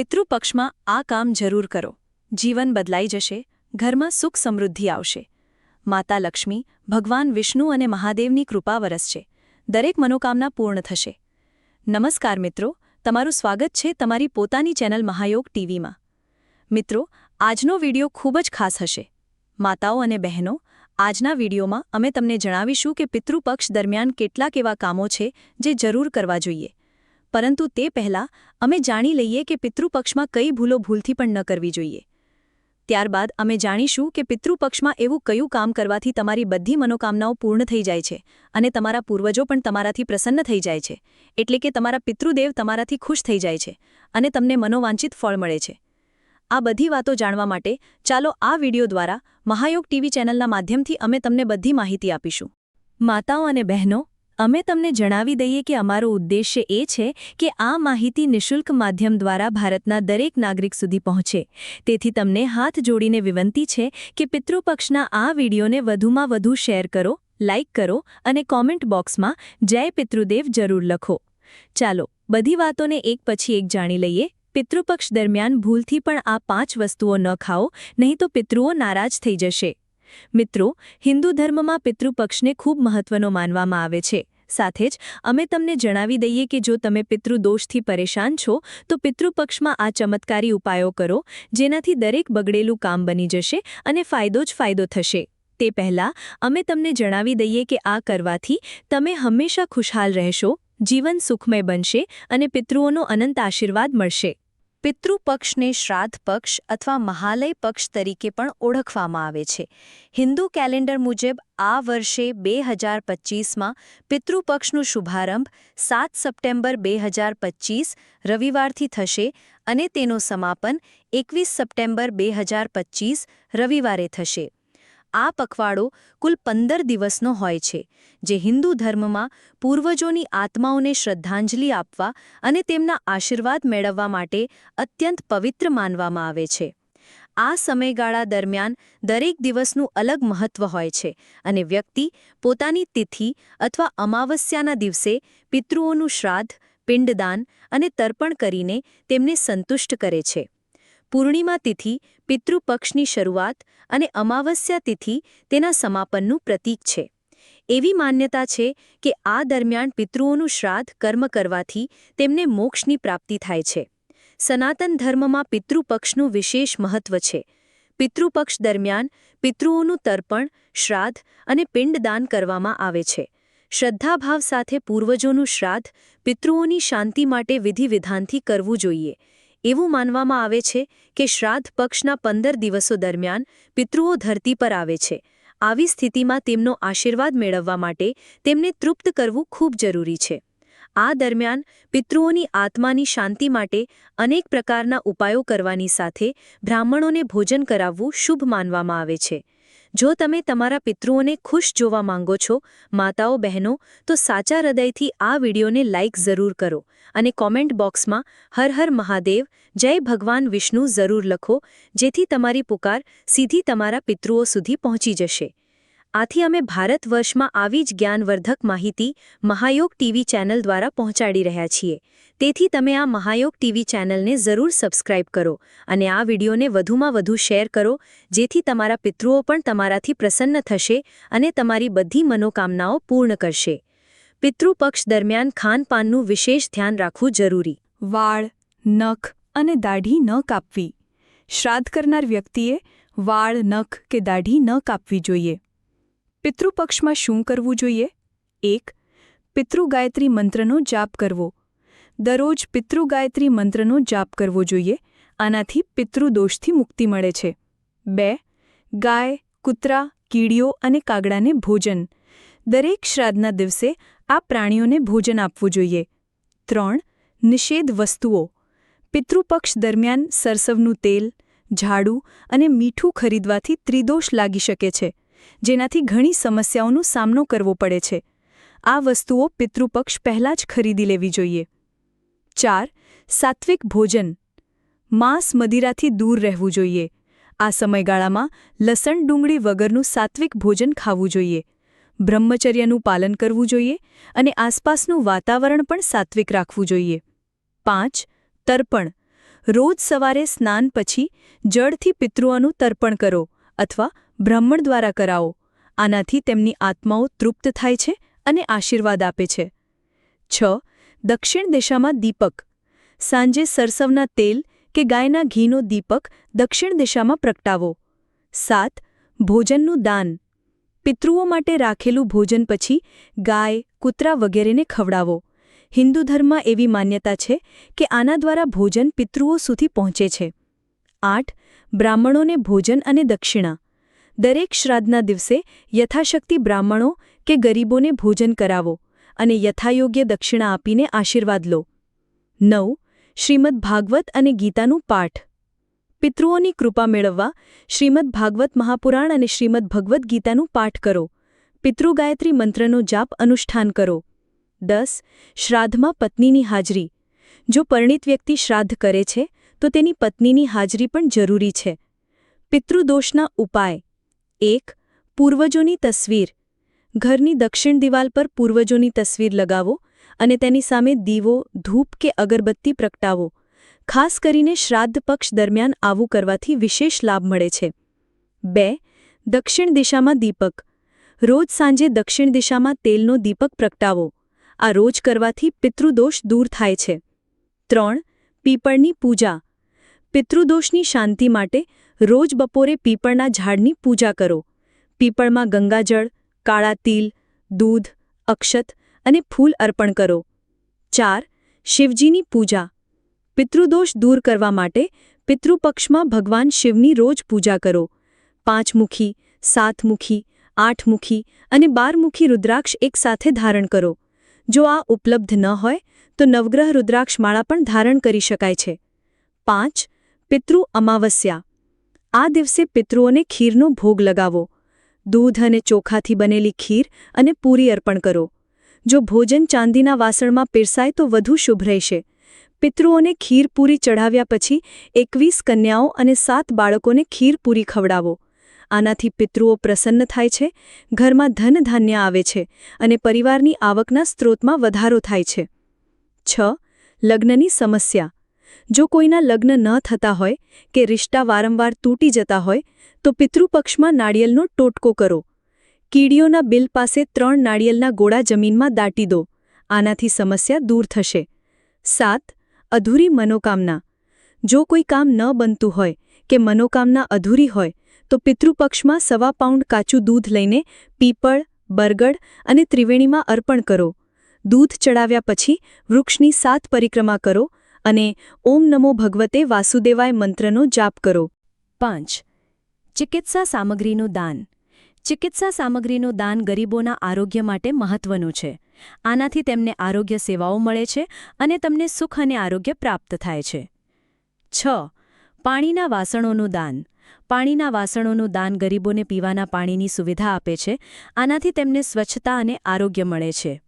પિતૃપક્ષમાં આ કામ જરૂર કરો. જીવન બદલાઈ જશે, ઘરમાં સુખ સમૃદ્ધિ આવશે. માતા લક્ષ્મી, ભગવાન વિષ્ણુ અને મહાદેવની કૃપા વરસશે. દરેક મનોકામના પૂર્ણ થશે. નમસ્કાર મિત્રો, તમારું સ્વાગત છે તમારી પોતાની ચેનલ મહાયોગ ટીવીમાં. મિત્રો, આજનો વિડિયો ખૂબ જ ખાસ હશે. માતાઓ અને બહેનો, આજના વિડીયોમાં અમે તમને જણાવીશું કે પિતૃપક્ષ દરમિયાન કેટલાક એવા કામો છે જે જરૂર કરવા જોઈએ. પરંતુ તે પહેલાં અમે જાણી લઈએ કે પિતૃપક્ષમાં કઈ ભૂલો ભૂલથી પણ ન કરવી જોઈએ. ત્યારબાદ અમે જાણીશું કે પિતૃપક્ષમાં એવું કયું કામ કરવાથી તમારી બધી મનોકામનાઓ પૂર્ણ થઈ જાય છે અને તમારા પૂર્વજો પણ તમારાથી પ્રસન્ન થઈ જાય છે, એટલે કે તમારા પિતૃદેવ તમારાથી ખુશ થઈ જાય છે અને તમને મનોવાંછિત ફળ મળે છે. આ બધી વાતો જાણવા માટે ચાલો આ વિડિયો દ્વારા મહાયોગ ટીવી ચેનલના માધ્યમથી અમે તમને બધી માહિતી આપીશું. માતાઓ અને બહેનો અમે તમને જણાવી દઈએ કે અમારો ઉદ્દેશ્ય એ છે કે આ માહિતી નિઃશુલ્ક માધ્યમ દ્વારા ભારતના દરેક નાગરિક સુધી પહોંચે. તેથી તમને હાથ જોડીને વિનંતી છે કે પિતૃપક્ષના આ વિડીયોને વધુમાં વધુ શેર કરો લાઇક કરો અને કોમેન્ટ બોક્સમાં જય પિતૃદેવ જરૂર લખો. ચાલો, બધી વાતોને એક પછી એક જાણી લઈએ. પિતૃપક્ષ દરમિયાન ભૂલથી પણ આ પાંચ વસ્તુઓ ન ખાઓ, નહીં તો પિતૃઓ નારાજ થઈ જશે. મિત્રો, હિન્દુ ધર્મમાં પિતૃપક્ષને ખૂબ મહત્વનો માનવામાં આવે છે. સાથે જ, અમે તમને જણાવી દઈએ કે જો તમે પિતૃદોષથી પરેશાન છો, તો પિતૃપક્ષમાં આ ચમત્કારી ઉપાયો કરો, જેનાથી દરેક બગડેલું કામ બની જશે અને ફાયદો જ ફાયદો થશે. તે પહેલાં, અમે તમને જણાવી દઈએ કે આ કરવાથી તમે હંમેશા ખુશહાલ રહેશો, જીવન સુખમય બનશે અને પિતૃઓનો અનંત આશીર્વાદ મળશે. પિતૃપક્ષને શ્રાદ્ધ પક્ષ અથવા મહાલય પક્ષ તરીકે પણ ઓળખવામાં આવે છે. હિન્દુ કેલેન્ડર મુજબ આ વર્ષે બે હજાર પચીસમાં પિતૃપક્ષનું શુભારંભ સાત સપ્ટેમ્બર બે હજાર પચીસ રવિવારથી થશે અને તેનો સમાપન એકવીસ સપ્ટેમ્બર બે હજાર પચીસ રવિવારે થશે. આ પખવાડો કુલ પંદર દિવસનો હોય છે, જે હિન્દુ ધર્મમાં પૂર્વજોની આત્માઓને શ્રદ્ધાંજલિ આપવા અને તેમના આશીર્વાદ મેળવવા માટે અત્યંત પવિત્ર માનવામાં આવે છે. આ સમયગાળા દરમિયાન દરેક દિવસનું અલગ મહત્વ હોય છે અને વ્યક્તિ પોતાની તિથિ અથવા અમાવસ્યાના દિવસે પિતૃઓનું શ્રાદ્ધ, પિંડદાન અને તર્પણ કરીને તેમને સંતુષ્ટ કરે છે. પૂર્ણિમા તિથિ, પિતૃપક્ષની શરૂઆત અને અમાવસ્યા તિથિ તેના સમાપનનું પ્રતીક છે. એવી માન્યતા છે કે આ દરમિયાન પિતૃઓનું શ્રાદ્ધ, કર્મ કરવાથી તેમને મોક્ષની પ્રાપ્તિ થાય છે. સનાતન ધર્મમાં પિતૃપક્ષનું વિશેષ મહત્વ છે. પિતૃપક્ષ દરમિયાન પિતૃઓનું તર્પણ, શ્રાદ્ધ અને પિંડદાન કરવામાં આવે છે. શ્રદ્ધાભાવ સાથે પૂર્વજોનું શ્રાદ્ધ પિતૃઓની શાંતિ માટે વિધિવિધાનથી કરવું જોઈએ. એવું માનવામાં આવે છે કે શ્રાદ્ધ પક્ષના પંદર દિવસો દરમિયાન પિતૃઓ ધરતી પર આવે છે. આવી સ્થિતિમાં તેમનો આશીર્વાદ મેળવવા માટે તેમને તૃપ્ત કરવું ખૂબ જરૂરી છે. આ દરમિયાન પિતૃઓની આત્માની શાંતિ માટે અનેક પ્રકારના ઉપાયો કરવાની સાથે બ્રાહ્મણોને ભોજન કરાવવું શુભ માનવામાં આવે છે. જો તમે તમારા પિતૃઓને ખુશ જોવા માંગો છો, માતાઓ, બહેનો, તો સાચા હૃદયથી આ વિડીયોને લાઇક જરૂર કરો અને કોમેન્ટ બોક્સમાં હર હર મહાદેવ, જય ભગવાન વિષ્ણુ જરૂર લખો, જેથી તમારી પુકાર સીધી તમારા પિતૃઓ સુધી પહોંચી જશે. આથી અમે ભારત વર્ષમાં આવી જ જ્ઞાનવર્ધક માહિતી મહાયોગ ટીવી ચેનલ દ્વારા પહોંચાડી રહ્યા છીએ. તેથી તમે આ મહાયોગ ટીવી ચેનલને જરૂર સબસ્ક્રાઇબ કરો અને આ વિડીયોને વધુમાં વધુ શેર કરો, જેથી તમારા પિતૃઓ પણ તમારાથી પ્રસન્ન થશે અને તમારી બધી મનોકામનાઓ પૂર્ણ કરશે. પિતૃપક્ષ દરમિયાન ખાનપાનનું વિશેષ ધ્યાન રાખવું જરૂરી. વાળ, નખ અને દાઢી ન કાપવી. શ્રાદ્ધ કરનાર વ્યક્તિએ વાળ, નખ કે દાઢી ન કાપવી જોઈએ. પિતૃપક્ષમાં શું કરવું જોઈએ? એક, પિતૃગાયત્રી મંત્રનો જાપ કરવો. દરરોજ પિતૃગાયત્રી મંત્રનો જાપ કરવો જોઈએ, આનાથી પિતૃદોષથી મુક્તિ મળે છે. બે, ગાય, કૂતરા, કીડીઓ અને કાગડાને ભોજન. દરેક શ્રાદ્ધના દિવસે આ પ્રાણીઓને ભોજન આપવું જોઈએ. ત્રણ, નિષેધ વસ્તુઓ. પિતૃપક્ષ દરમિયાન સરસવનું તેલ, ઝાડુ અને મીઠું ખરીદવાથી ત્રિદોષ લાગી શકે છે. જેનાથી ઘણી સમસ્યાઓનો સામનો કરવો પડે છે. આ વસ્તુઓ પિતૃપક્ષ પહેલાં જ ખરીદી લેવી જોઈએ. ચાર, સાત્વિક ભોજન. માંસ મદિરાથી દૂર રહેવું જોઈએ. આ સમયગાળામાં લસણ ડુંગળી વગરનું સાત્વિક ભોજન ખાવું જોઈએ. બ્રહ્મચર્યનું પાલન કરવું જોઈએ અને આસપાસનું વાતાવરણ પણ સાત્વિક રાખવું જોઈએ. પાંચ, તર્પણ. રોજ સવારે સ્નાન પછી જળથી પિતૃઓનું તર્પણ કરો અથવા બ્રાહ્મણ દ્વારા કરાવો. આનાથી તેમની આત્માઓ તૃપ્ત થાય છે અને આશીર્વાદ આપે છે. છ. દક્ષિણ દિશામાં દીપક. સાંજે સરસવના તેલ કે ગાયના ઘીનો દીપક દક્ષિણ દિશામાં પ્રગટાવો. સાત. ભોજનનું દાન. પિતૃઓ માટે રાખેલું ભોજન પછી ગાય, કૂતરા વગેરેને ખવડાવો. હિન્દુ ધર્મમાં એવી માન્યતા છે કે આના દ્વારા ભોજન પિતૃઓ સુધી પહોંચે છે. આઠ. બ્રાહ્મણોને ભોજન અને દક્ષિણા. દરેક શ્રાદ્ધના દિવસે યથાશક્તિ બ્રાહ્મણો કે ગરીબોને ભોજન કરાવો અને યથાયોગ્ય દક્ષિણા આપીને આશીર્વાદ લો. નવ. શ્રીમદ ભાગવત અને ગીતાનું પાઠ. પિતૃઓની કૃપા મેળવવા શ્રીમદ ભાગવત મહાપુરાણ અને શ્રીમદ ભગવદ્ ગીતાનું પાઠ કરો. પિતૃગાયત્રી મંત્રનો જાપ અનુષ્ઠાન કરો. દસ. શ્રાદ્ધમાં પત્નીની હાજરી. જો પરિણિત વ્યક્તિ શ્રાદ્ધ કરે છે, તો તેની પત્નીની હાજરી પણ જરૂરી છે. પિતૃદોષના ઉપાય. એક, પૂર્વજોની તસવીર. ઘરની દક્ષિણ દિવાલ પર પૂર્વજોની તસવીર લગાવો અને તેની સામે દીવો, ધૂપ કે અગરબત્તી પ્રગટાવો. ખાસ કરીને શ્રાદ્ધ પક્ષ દરમિયાન આવું કરવાથી વિશેષ લાભ મળે છે. બે, દક્ષિણ દિશામાં દીપક. રોજ સાંજે દક્ષિણ દિશામાં તેલનો દીપક પ્રગટાવો. આ રોજ કરવાથી પિતૃદોષ દૂર થાય છે. ત્રણ, પીપળની પૂજા. પિતૃદોષની શાંતિ માટે રોજ બપોરે પીપળના ઝાડની પૂજા કરો. પીપળમાં ગંગાજળ, કાળા તિલ, દૂધ, અક્ષત અને ફૂલ અર્પણ કરો. ચાર, શિવજીની પૂજા. પિતૃદોષ દૂર કરવા માટે પિતૃપક્ષમાં ભગવાન શિવની રોજ પૂજા કરો. પાંચમુખી, સાતમુખી, આઠમુખી અને બારમુખી રુદ્રાક્ષ એકસાથે ધારણ કરો. જો આ ઉપલબ્ધ ન હોય, તો નવગ્રહ રુદ્રાક્ષમાળા પણ ધારણ કરી શકાય છે. પાંચ, પિતૃ અમાવસ્યા. આ દિવસે પિતૃઓને ખીરનો ભોગ લગાવો. દૂધ અને ચોખાથી બનેલી ખીર અને પૂરી અર્પણ કરો. જો ભોજન ચાંદીના વાસણમાં પીરસાય તો વધુ શુભ રહેશે. પિતૃઓને ખીર પૂરી ચઢાવ્યા પછી એકવીસ કન્યાઓ અને સાત બાળકોને ખીર પૂરી ખવડાવો. આનાથી પિતૃઓ પ્રસન્ન થાય છે, ઘરમાં ધન ધાન્ય આવે છે અને પરિવારની આવકના સ્ત્રોતમાં વધારો થાય છે. છ, લગ્નની સમસ્યા. જો કોઈના લગ્ન ન થતા હોય કે રિશ્તા વારંવાર તૂટી જતા હોય, તો પિતૃપક્ષમાં નાળિયેલનો ટોટકો કરો. કીડીઓના બિલ પાસે ત્રણ નાળિયેલના ગોળા જમીનમાં દાટી દો. આનાથી સમસ્યા દૂર થશે. સાત, અધૂરી મનોકામના. જો કોઈ કામ ન બનતું હોય કે મનોકામના અધૂરી હોય, તો પિતૃપક્ષમાં સવા પાઉન્ડ કાચું દૂધ લઈને પીપળ, બરગડ અને ત્રિવેણીમાં અર્પણ કરો. દૂધ ચડાવ્યા પછી વૃક્ષની સાત પરિક્રમા કરો અને ઓમ નમો ભગવતે વાસુદેવાય મંત્રનો જાપ કરો. પાંચ. ચિકિત્સા સામગ્રીનું દાન. ચિકિત્સા સામગ્રીનું દાન ગરીબોના આરોગ્ય માટે મહત્વનું છે. આનાથી તેમને આરોગ્ય સેવાઓ મળે છે અને તમને સુખ અને આરોગ્ય પ્રાપ્ત થાય છે. છ. પાણીના વાસણોનું દાન. પાણીના વાસણોનું દાન ગરીબોને પીવાના પાણીની સુવિધા આપે છે. આનાથી તેમને સ્વચ્છતા અને આરોગ્ય મળે છે.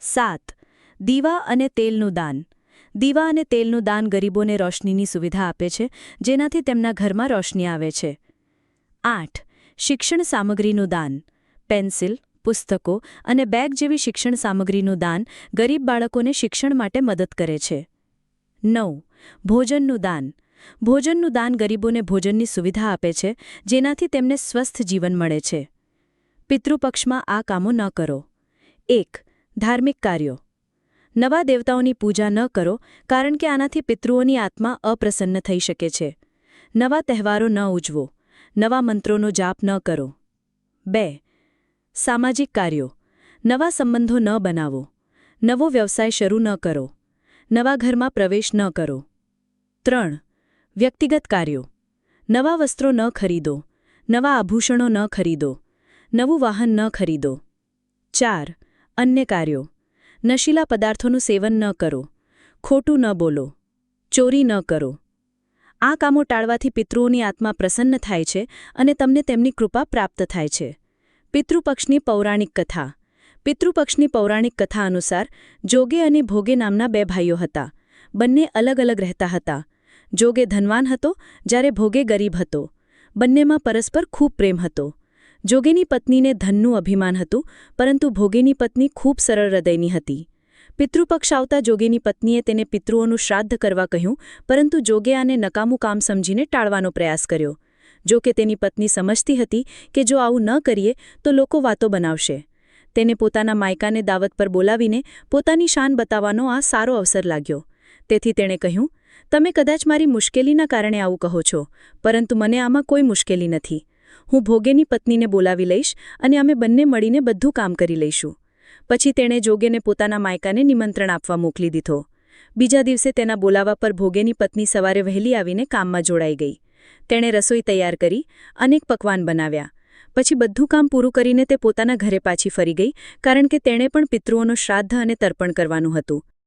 સાત. દીવા અને તેલનું દાન. દીવા અને તેલનું દાન ગરીબોને રોશનીની સુવિધા આપે છે, જેનાથી તેમના ઘરમાં રોશની આવે છે. આઠ. શિક્ષણ સામગ્રીનું દાન. પેન્સિલ, પુસ્તકો અને બેગ જેવી શિક્ષણ સામગ્રીનું દાન ગરીબ બાળકોને શિક્ષણ માટે મદદ કરે છે. નવ. ભોજનનું દાન. ભોજનનું દાન ગરીબોને ભોજનની સુવિધા આપે છે, જેનાથી તેમને સ્વસ્થ જીવન મળે છે. પિતૃપક્ષમાં આ કામો ન કરો. એક. ધાર્મિક કાર્યો. નવા દેવતાઓની પૂજા ન કરો, કારણ કે આનાથી પિતૃઓની આત્મા અપ્રસન્ન થઈ શકે છે. નવા તહેવારો ન ઉજવો, નવા મંત્રોનો જાપ ન કરો. બે, સામાજિક કાર્યો. નવા સંબંધો ન બનાવો. નવો વ્યવસાય શરૂ ન કરો. નવા ઘરમાં પ્રવેશ ન કરો. ત્રણ, વ્યક્તિગત કાર્યો. નવા વસ્ત્રો ન ખરીદો. નવા આભૂષણો ન ખરીદો. નવું વાહન ન ખરીદો. ચાર, અન્ય કાર્યો. નશીલા પદાર્થોનું સેવન ન કરો. ખોટું ન બોલો. ચોરી ન કરો. આ કામો ટાળવાથી પિતૃઓની આત્મા પ્રસન્ન થાય છે અને તમને તેમની કૃપા પ્રાપ્ત થાય છે. પિતૃપક્ષની પૌરાણિક કથા. પિતૃપક્ષની પૌરાણિક કથા અનુસાર, જોગે અને ભોગે નામના બે ભાઈઓ હતા. બંને અલગ અલગ રહેતા હતા. જોગે ધનવાન હતો, જ્યારે ભોગે ગરીબ હતો. બંનેમાં પરસ્પર ખૂબ પ્રેમ હતો. જોગેની પત્નીને ધનનું અભિમાન હતું, પરંતુ ભોગેની પત્ની ખૂબ સરળ હૃદયની હતી. પિતૃપક્ષ આવતા જોગેની પત્નીએ તેને પિતૃઓનું શ્રાદ્ધ કરવા કહ્યું, પરંતુ જોગે આને નકામું કામ સમજીને ટાળવાનો પ્રયાસ કર્યો. જો કે તેની પત્ની સમજતી હતી કે જો આવું ન કરીએ, તો લોકો વાતો બનાવશે. તેને પોતાના માયકાને દાવત પર બોલાવીને પોતાની શાન બતાવવાનો આ સારો અવસર લાગ્યો. તેથી તેણે કહ્યું, તમે કદાચ મારી મુશ્કેલીના કારણે આવું કહો છો, પરંતુ મને આમાં કોઈ મુશ્કેલી નથી. હું ભોગેની પત્નીને બોલાવી લઈશ અને અમે બંને મળીને બધું કામ કરી લઈશું. પછી તેણે જોગેને પોતાના માયકાને નિમંત્રણ આપવા મોકલી દીધો. બીજા દિવસે તેના બોલાવા પર ભોગેની પત્ની સવારે વહેલી આવીને કામમાં જોડાઈ ગઈ. તેણે રસોઈ તૈયાર કરી, અનેક પકવાન બનાવ્યા. પછી બધું કામ પૂરું કરીને તે પોતાના ઘરે પાછી ફરી ગઈ, કારણ કે તેણે પણ પિતૃઓનો શ્રાદ્ધ અને તર્પણ કરવાનું હતું.